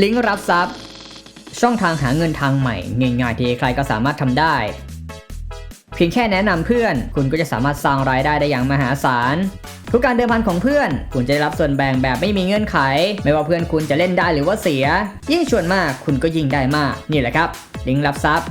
ลิงก์รับทรัพย์ ช่องทางหาเงินทางใหม่ง่ายๆที่ใครก็สามารถทำได้ เพียงแค่แนะนำเพื่อน คุณก็จะสามารถสร้างรายได้ได้อย่างมหาศาลทุกการเดิมพันของเพื่อน คุณจะได้รับส่วนแบ่งแบบไม่มีเงื่อนไข ไม่ว่าเพื่อนคุณจะเล่นได้หรือว่าเสีย ยิ่งชวนมากคุณก็ยิ่งได้มาก นี่แหละครับ ลิงก์รับทรัพย์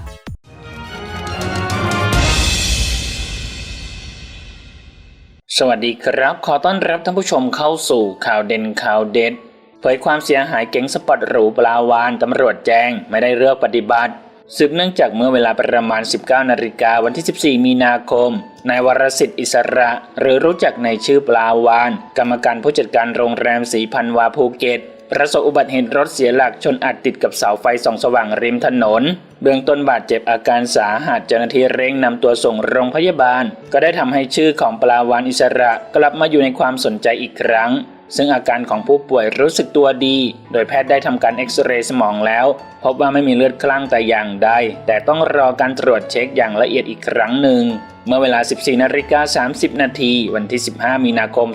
สวัสดีครับ ขอต้อนรับท่านผู้ชมเข้าสู่ข่าวเด่นข่าวเด็ด เผยความเสียหายเก๋งสปอร์ตหรูปลาวานตำรวจแจ้งไม่ได้เลือกปฏิบัติ สืบเนื่องจากเมื่อเวลาประมาณ 19 นาฬิกาวันที่ 14 มีนาคม นายวรสิทธิ์อิสระ หรือรู้จักในชื่อปลาวาน กรรมการผู้จัดการโรงแรมสีพันวาภูเก็ตประสบอุบัติเหตุรถเสียหลักชนอัดติดกับเสาไฟส่องสว่างริมถนน เบื้องต้นบาดเจ็บอาการสาหัสเจ้าหน้าที่เร่งนำตัวส่งโรงพยาบาล ก็ได้ทำให้ชื่อของปลาวานอิสระกลับมาอยู่ในความสนใจอีกครั้ง ซึ่งอาการของผู้ป่วยรู้สึกตัวดี โดยแพทย์ได้ทำการเอ็กซเรย์สมองแล้ว พบว่าไม่มีเลือดคลั่งแต่อย่างใด แต่ต้องรอการตรวจเช็คอย่างละเอียดอีกครั้งหนึ่ง เมื่อเวลา 14นาฬิกา30 นาทีวันที่ 15 มีนาคม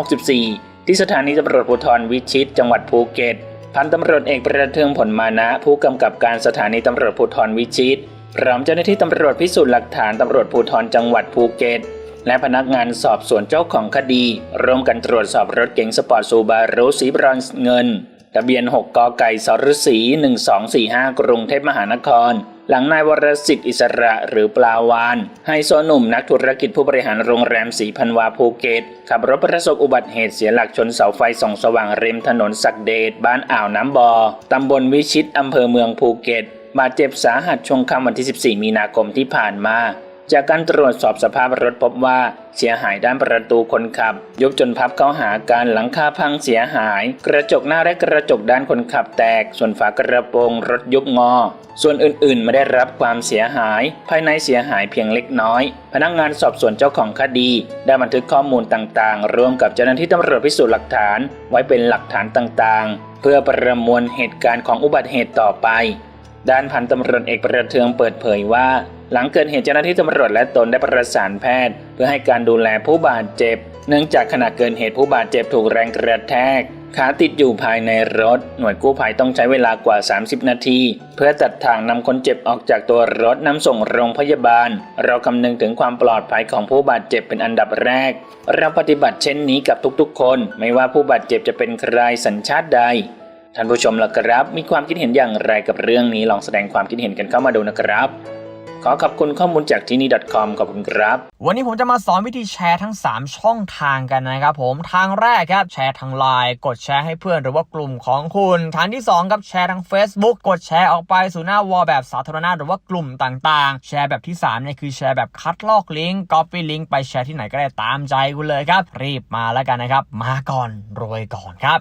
2564 ที่สถานีตำรวจภูธรวิชิต จังหวัดภูเก็ต พันตำรวจเอกประเทืองผลมานะ ผู้กำกับการสถานีตำรวจภูธรวิชิตพร้อมเจ้าหน้าที่ตำรวจพิสูจน์หลักฐานตำรวจภูธรจังหวัดภูเก็ต และพนักงานสอบสวนเจ้าของคดี ร่วมกันตรวจสอบรถเก๋งสปอร์ตซูบารุสีบรอนซ์เงิน ทะเบียน 6 กไก่สรศรี1245 กรุงเทพมหานคร หลังนายวรสิทธิ์อิสระหรือปลาวานไฮโซหนุ่มนักธุรกิจผู้บริหารโรงแรมสีพันวาภูเก็ต ขับรถประสบอุบัติเหตุเสียหลักชนเสาไฟส่องสว่างริมถนนสักเดชบ้านอ่าวน้ำบอตำบลวิชิตอำเภอเมืองภูเก็ตบาดเจ็บสาหัสช่วงค่ำวันที่ 14 มีนาคมที่ผ่านมา จากการตรวจสอบสภาพรถพบว่าเสียหายด้านประตูคนขับ ยุบจนพับเข้าหากันหลังคาพังเสียหาย กระจกหน้าและกระจกด้านคนขับแตก ส่วนฝากระโปรงรถยุบงอ ส่วนอื่นๆ ไม่ได้รับความเสียหาย ภายในเสียหายเพียงเล็กน้อย พนักงานสอบสวนเจ้าของคดี ได้บันทึกข้อมูลต่างๆ ร่วมกับเจ้าหน้าที่ตำรวจพิสูจน์หลักฐาน ไว้เป็นหลักฐานต่างๆ เพื่อประมวลเหตุการณ์ของอุบัติเหตุต่อไป ด้านพันตำรวจเอกประเทืองเปิดเผยว่า หลังเกิดเหตุเจ้าหน้าที่ตำรวจและตนได้ประสานแพทย์ เพื่อให้การดูแลผู้บาดเจ็บ เนื่องจากขณะเกิดเหตุผู้บาดเจ็บถูกแรงกระแทกขาติดอยู่ภายในรถ หน่วยกู้ภัยต้องใช้เวลากว่า 30 นาที เพื่อตัดทางนำคนเจ็บออกจากตัวรถนำส่งโรงพยาบาล เราคำนึงถึงความปลอดภัยของผู้บาดเจ็บเป็นอันดับแรก เราปฏิบัติเช่นนี้กับทุกๆคน ไม่ว่าผู้บาดเจ็บจะเป็นใครสัญชาติใด ท่านผู้ชมล่ะครับ มีความคิดเห็นอย่างไรกับเรื่องนี้ลองแสดงความคิดเห็นกันเข้ามาดูนะครับ ขอขอบคุณข้อมูลจากที่นี่ .com ขอบคุณครับ วันนี้ผมจะมาสอนวิธีแชร์ทั้ง 3 ช่องทางกันนะครับผมทางแรกครับแชร์ทางไลน์กดแชร์ให้เพื่อนหรือว่ากลุ่มของคุณทางที่2ครับแชร์ทาง Facebook กดแชร์ออกไปสู่หน้าวอลแบบสาธารณะหรือว่ากลุ่มต่างๆ แชร์แบบที่3เนี่ยคือแชร์แบบคัดลอกลิงก์ Copy ลิงก์ไปแชร์ที่ไหนก็ได้ตามใจคุณเลยครับรีบมาแล้วกันนะครับมาก่อนรวยก่อนครับ